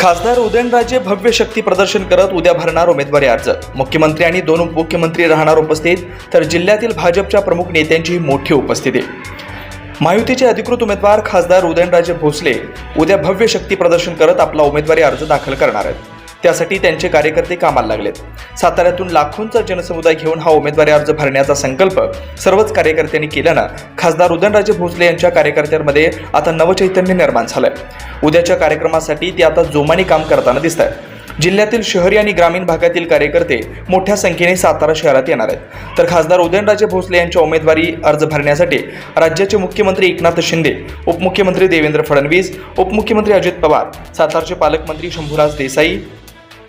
खासदार उदयनराजे भव्य शक्ती प्रदर्शन करत उद्या भरणार उमेदवारी अर्ज. मुख्यमंत्री आणि दोन उपमुख्यमंत्री राहणार उपस्थित तर जिल्ह्यातील भाजपच्या प्रमुख नेत्यांची मोठी उपस्थिती. महायुतीचे अधिकृत उमेदवार खासदार उदयनराजे भोसले उद्या भव्य शक्ती प्रदर्शन करत आपला उमेदवारी अर्ज दाखल करणार आहेत. त्यासाठी त्यांचे कार्यकर्ते कामाला लागलेत. साताऱ्यातून लाखोंचा जनसमुदाय घेऊन हा उमेदवारी अर्ज भरण्याचा संकल्प सर्वच कार्यकर्त्यांनी केल्यानं खासदार उदयनराजे भोसले यांच्या कार्यकर्त्यांमध्ये आता नवचैतन्य निर्माण झालंय. उद्याच्या कार्यक्रमासाठी ते आता जोमाने काम करताना दिसत आहेत जिल्ह्यातील शहरी आणि ग्रामीण भागातील कार्यकर्ते मोठ्या संख्येने सातारा शहरात येणार आहेत. तर खासदार उदयनराजे भोसले यांच्या उमेदवारी अर्ज भरण्यासाठी राज्याचे मुख्यमंत्री एकनाथ शिंदे उपमुख्यमंत्री देवेंद्र फडणवीस उपमुख्यमंत्री अजित पवार सातारचे पालकमंत्री शंभूराज देसाई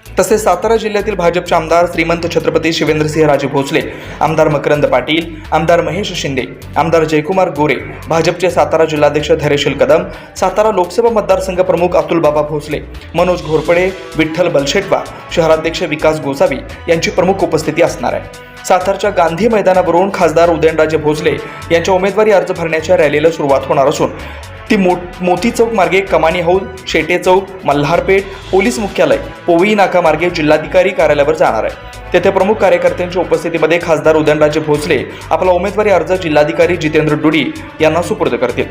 तसेच सातारा जिल्ह्यातील भाजपचे आमदार श्रीमंत छत्रपती शिवेंद्रसिंह राजे भोसले आमदार मकरंद पाटील आमदार महेश शिंदे आमदार जयकुमार गोरे भाजपचे सातारा जिल्हाध्यक्ष धैर्यशील कदम सातारा लोकसभा मतदारसंघ प्रमुख अतुल बाबा भोसले मनोज घोरपडे विठ्ठल बलशेटवा शहराध्यक्ष विकास गोसावी यांची प्रमुख उपस्थिती असणार आहे. सातारच्या गांधी मैदानावरून खासदार उदयनराजे भोसले यांच्या उमेदवारी अर्ज भरण्याच्या रॅलीला सुरुवात होणार असून ती मो मोती चौक मार्गे कमानी हौद शेटे चौक मल्हारपेठ पोलीस मुख्यालय पोवई नाका मार्गे जिल्हाधिकारी कार्यालयावर जाणार आहे. तेथे प्रमुख कार्यकर्त्यांच्या उपस्थितीमध्ये खासदार उदयनराजे भोसले आपला उमेदवारी अर्ज जिल्हाधिकारी जितेंद्र डुडी यांना सुपूर्द करतील.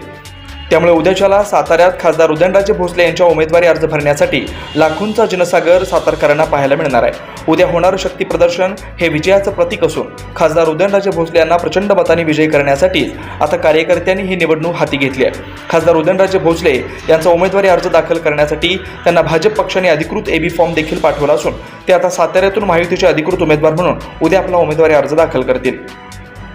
त्यामुळे उद्याच्याला साताऱ्यात खासदार उदयनराजे भोसले यांच्या उमेदवारी अर्ज भरण्यासाठी लाखोंचा जनसागर सातारकरांना पाहायला मिळणार आहे. उद्या होणारं शक्ती प्रदर्शन हे विजयाचं प्रतीक असून खासदार उदयनराजे भोसले यांना प्रचंड मताने विजयी करण्यासाठी आता कार्यकर्त्यांनी ही निवडणूक हाती घेतली आहे. खासदार उदयनराजे भोसले यांचा उमेदवारी अर्ज दाखल करण्यासाठी त्यांना भाजप पक्षाने अधिकृत एबी फॉर्म देखील पाठवला असून ते आता साताऱ्यातून महायुतीचे अधिकृत उमेदवार म्हणून उद्या आपला उमेदवारी अर्ज दाखल करतील.